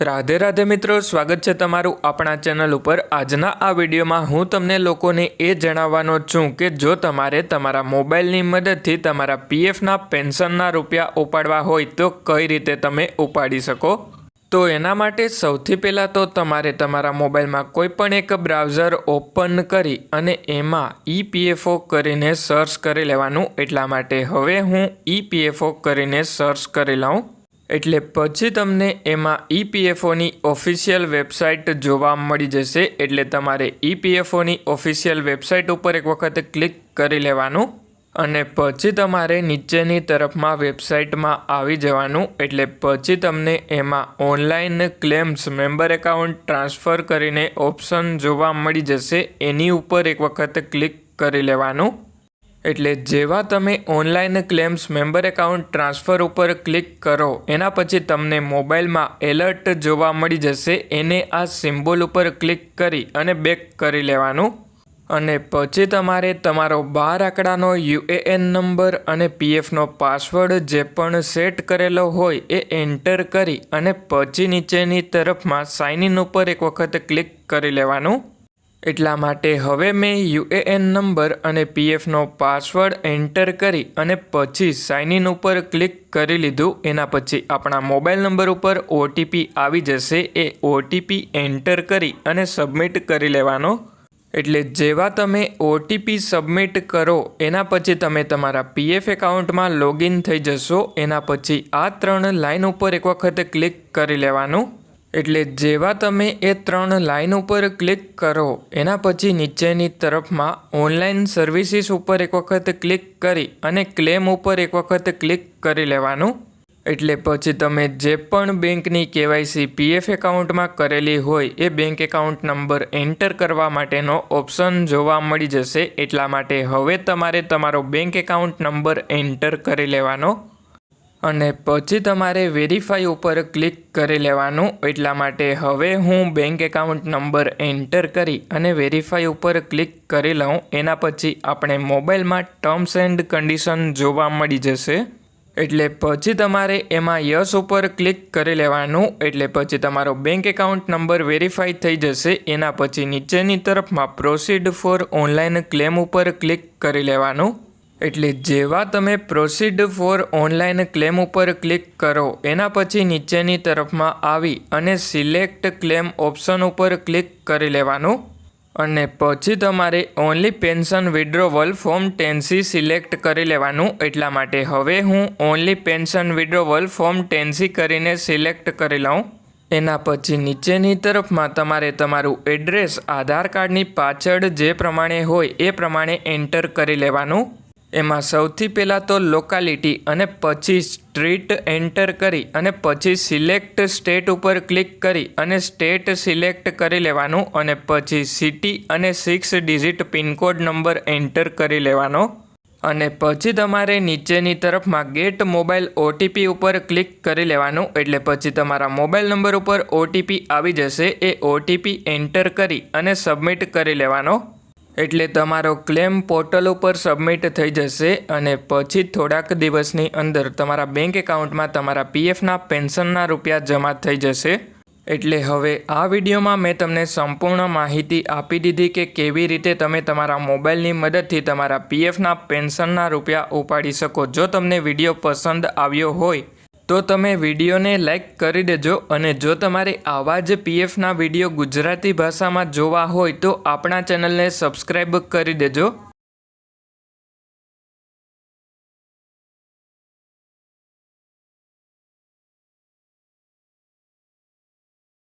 રાધે રાધે મિત્રો, સ્વાગત છે તમારું આપણા ચેનલ ઉપર. આજના આ વિડીયોમાં હું તમને લોકોને એ જણાવવાનો છું કે જો તમારે તમારા મોબાઈલની મદદથી તમારા પીએફના પેન્શનના રૂપિયા ઉપાડવા હોય, તો કઈ રીતે તમે ઉપાડી શકો? તો એના માટે સૌથી પહેલાં તો તમારે તમારા મોબાઈલમાં કોઈ પણ એક બ્રાઉઝર ઓપન કરી અને એમાં ઈપીએફઓ કરીને સર્ચ કરી લેવાનું. એટલા માટે હવે હું ઈપીએફઓ કરીને સર્ચ કરી લઉં. એટલે પછી તમને એમાં ઈપીએફઓની ઓફિશિયલ વેબસાઇટ જોવા મળી જશે. એટલે તમારે ઈપીએફઓની ઓફિશિયલ વેબસાઇટ ઉપર એક વખત ક્લિક કરી લેવાનું અને પછી તમારે નીચેની તરફમાં વેબસાઇટમાં આવી જવાનું. એટલે પછી તમને એમાં online claims, member account transfer કરીને ઓપ્શન જોવા મળી જશે. એની ઉપર એક વખત ક્લિક કરી લેવાનું. એટલે જેવા તમે online claims member account transfer ઉપર ક્લિક કરો, એના પછી તમને મોબાઈલમાં એલર્ટ જોવા મળી જશે, એને આ સિમ્બોલ ઉપર ક્લિક કરી અને બેક કરી લેવાનું. અને પછી તમારે તમારો બાર આંકડાનો યુએએન નંબર અને પીએફનો પાસવર્ડ જે પણ સેટ કરેલો હોય એ એન્ટર કરી અને પછી નીચેની તરફમાં સાઇન ઇન ઉપર એક વખત ક્લિક કરી લેવાનું. એટલા માટે હવે મેં યુએએન નંબર અને પીએફનો પાસવર્ડ એન્ટર કરી અને પછી સાઇન ઇન ઉપર ક્લિક કરી લીધું. એના પછી આપણા મોબાઈલ નંબર ઉપર ઓટીપી આવી જશે. એ ઓટીપી એન્ટર કરી અને સબમિટ કરી લેવાનો. એટલે જેવા તમે ઓટીપી સબમિટ કરો, એના પછી તમે તમારા પીએફ એકાઉન્ટમાં લોગિન થઈ જશો. એના પછી આ ત્રણ લાઇન ઉપર એક વખત ક્લિક કરી લેવાનું. એટલે જેવા તમે એ ત્રણ લાઇન ઉપર ક્લિક કરો, એના પછી નીચેની તરફમાં ઓનલાઈન સર્વિસીસ ઉપર એક વખત ક્લિક કરી અને ક્લેમ ઉપર એક વખત ક્લિક કરી લેવાનું. એટલે પછી તમે જે પણ બેંકની કેવાયસી પીએફ એકાઉન્ટમાં કરેલી હોય, એ બેંક એકાઉન્ટ નંબર એન્ટર કરવા માટેનો ઓપ્શન જોવા મળી જશે. એટલા માટે હવે તમારે તમારો બેંક એકાઉન્ટ નંબર એન્ટર કરી લેવાનો. અને પછી તમારે વેરીફાઈ ઉપર ક્લિક કરી લેવાનું. એટલા માટે હવે હું બેંક એકાઉન્ટ નંબર એન્ટર કરી અને વેરીફાઈ ઉપર ક્લિક કરી લઉં. એના પછી આપણે મોબાઈલમાં ટર્મ્સ એન્ડ કન્ડિશન જોવા મળી જશે. એટલે પછી તમારે એમાં યસ ઉપર ક્લિક કરી લેવાનું. એટલે પછી તમારો બેંક એકાઉન્ટ નંબર વેરીફાઈ થઈ જશે. એના પછી નીચેની તરફમાં પ્રોસીડ ફોર ઓનલાઈન ક્લેમ ઉપર ક્લિક કરી લેવાનું. એટલે જેવા તમે પ્રોસીડ ફોર ઓનલાઈન ક્લેમ ઉપર ક્લિક કરો, એના પછી નીચેની તરફમાં આવી અને સિલેક્ટ ક્લેમ ઓપ્શન ઉપર ક્લિક કરી લેવાનું. અને પછી તમારે only pension withdrawal form ten C select કરી લેવાનું. એટલા માટે હવે હું only pension withdrawal form ten C કરીને સિલેક્ટ કરી લઉં. એના પછી નીચેની તરફમાં તમારે તમારું એડ્રેસ આધાર કાર્ડની પાછળ જે પ્રમાણે હોય એ પ્રમાણે એન્ટર કરી લેવાનું. એમાં સૌથી પહેલાં તો લોકાલિટી અને પછી સ્ટ્રીટ એન્ટર કરી અને પછી સિલેક્ટ સ્ટેટ ઉપર ક્લિક કરી અને સ્ટેટ સિલેક્ટ કરી લેવાનું અને પછી સિટી અને six digit pincode number enter કરી લેવાનો. અને પછી તમારે નીચેની તરફમાં ગેટ મોબાઈલ ઓટીપી ઉપર ક્લિક કરી લેવાનું એટલે પછી તમારા મોબાઈલ નંબર ઉપર ઓટીપી આવી જશે. એ ઓટીપી એન્ટર કરી અને સબમિટ કરી લેવાનો. એટલે તમારો ક્લેમ પોર્ટલ ઉપર સબમિટ થઈ જશે અને પછી થોડાક દિવસની અંદર તમારા બેંક એકાઉન્ટમાં તમારા પીએફના પેન્શનના રૂપિયા જમા થઈ જશે. એટલે હવે આ વિડીયોમાં મેં તમને સંપૂર્ણ માહિતી આપી દીધી કે કેવી રીતે તમે તમારા મોબાઈલની મદદથી તમારા પીએફના પેન્શનના રૂપિયા ઉપાડી શકો. જો તમને વીડિયો પસંદ આવ્યો હોય તો તમે વિડીયોને લાઈક કરી દેજો અને જો તમારે આવા જ પીએફના વીડિયો ગુજરાતી ભાષામાં જોવા હોય તો આપણા ચેનલને સબસ્ક્રાઈબ કરી દેજો.